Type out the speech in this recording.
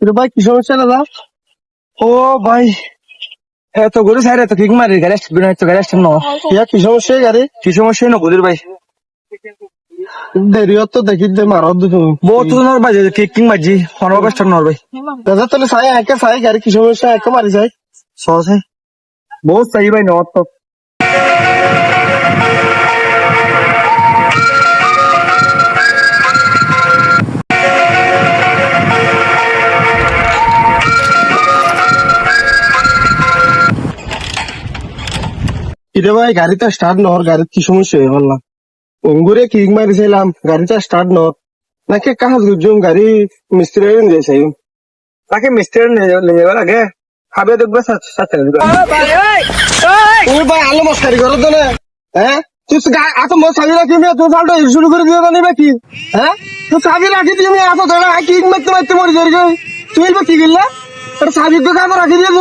তো ভাই কি সমস্যা দাদা? ও ভাই এত গরু সাইড এত কিক মারি গ্যারেজ বিনা তো গ্যারেজ নো ইয়া কি সমস্যা গাড়ি? কি সমস্যা নো গরুর ভাই? দেরি তো দেখি যে মারত দিছো বহুত তো নর ভাই কিক কিং মারজি ফোন কষ্ট নর ভাই। দাদা তাহলে সাই একে সাই গাড়ি কি সমস্যা? একে মারি যায় সহজ বহুত সাই ভাই নর তো। কিরে ভাই গাড়িটা স্টার্ট নহর গাড়ির কি সমস্যা হয়ে বললাম অঙ্গুরে কিক মারিছিলাম গাড়িটা স্টার্ট নহর। নাকি কাজ গুজুম গাড়ি মিস্ত্রি নিয়ে চাই নাকি মিস্ত্রি নিয়ে যাবার আগে খাবে দেখবে তুমি ভাই আলো মশকারি করো তো না। হ্যাঁ? তুই এত আচ্ছা, মো চাবি রাখি মেয়ে তুই ফালটা শুরু করে দিও না কি? হ্যাঁ? তুই চাবি রাখি দিয়ে মেয়ে এত ধরে কিক মারতে মারতে মরে যাবি তুই কি করলে চাবি তো কাপড় রাখি দিয়ে